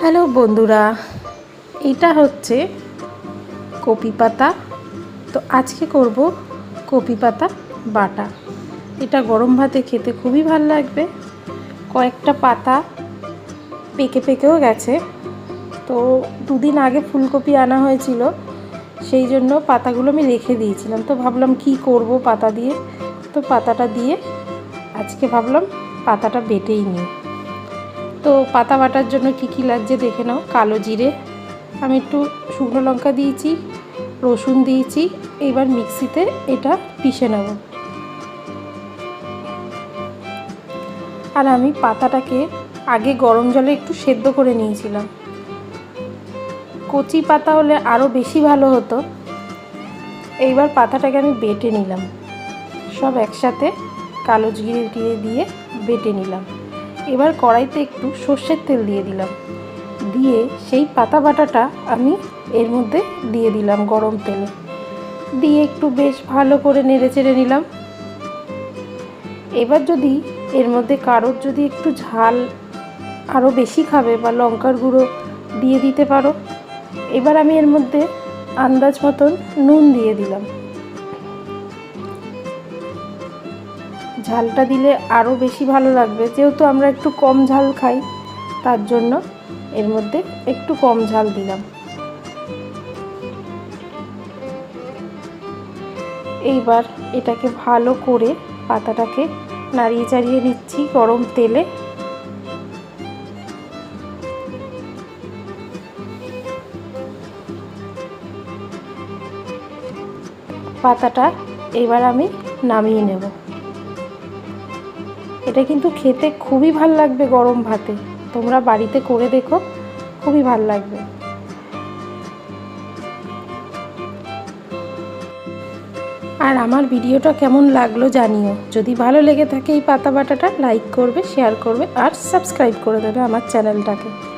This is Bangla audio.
হ্যালো বন্ধুরা, এটা হচ্ছে কপি পাতা। তো আজকে করব কপি পাতা বাটা। এটা গরম ভাতে খেতে খুবই ভালো লাগবে। কয়েকটা পাতা পেকে পেকেও গেছে। তো দুদিন আগে ফুলকপি আনা হয়েছিল, সেই জন্য পাতাগুলো আমি রেখে দিয়েছিলাম। তো ভাবলাম কি করব পাতা দিয়ে? তো পাতাটা দিয়ে আজকে ভাবলাম পাতাটা বেটেই নিই। তো পাতা বাটার জন্য কি কি লাগছে দেখে নাও। কালো জিরে, আমি একটু শুকনো লঙ্কা দিয়েছি, রসুন দিয়েছি, এবার মিক্সিতে এটা পিষে নেব। আর আমি পাতাটাকে আগে গরম জলে একটু সেদ্ধ করে নিয়েছিলাম। কচি পাতা হলে আরও বেশি ভালো হতো। এইবার পাতাটাকে আমি বেটে নিলাম। সব একসাথে কালো জিরে টিরে দিয়ে বেটে নিলাম। এবার কড়াইতে একটু সর্ষের তেল দিয়ে দিলাম। দিয়ে সেই পাতা বাটাটা আমি এর মধ্যে দিয়ে দিলাম গরম তেলে। দিয়ে একটু বেশ ভালো করে নেড়ে চেড়ে নিলাম। এবার যদি এর মধ্যে কারোর যদি একটু ঝাল আরও বেশি খাবে বা লঙ্কার গুঁড়ো দিয়ে দিতে পারো। এবার আমি এর মধ্যে আন্দাজ মতন নুন দিয়ে দিলাম। ঝালটা দিলে আরও বেশি ভালো লাগবে। যেহেতু আমরা একটু কম ঝাল খাই, তার জন্য এর মধ্যে একটু কম ঝাল দিলাম। এইবার এটাকে ভালো করে পাতাটাকে নাড়িয়ে চাড়িয়ে নিচ্ছি গরম তেলে। পাতাটা এবার আমি নামিয়ে নেব। এটা কিন্তু খেতে খুবই ভালো লাগবে গরম ভাতে। তোমরা বাড়িতে করে দেখো, খুবই ভালো লাগবে। আর আমার ভিডিওটা কেমন লাগল জানিও। যদি ভালো লেগে থাকে এই পাতা বাটাটা, লাইক করবে, শেয়ার করবে, আর সাবস্ক্রাইব করে দেবে আমার চ্যানেলটাকে।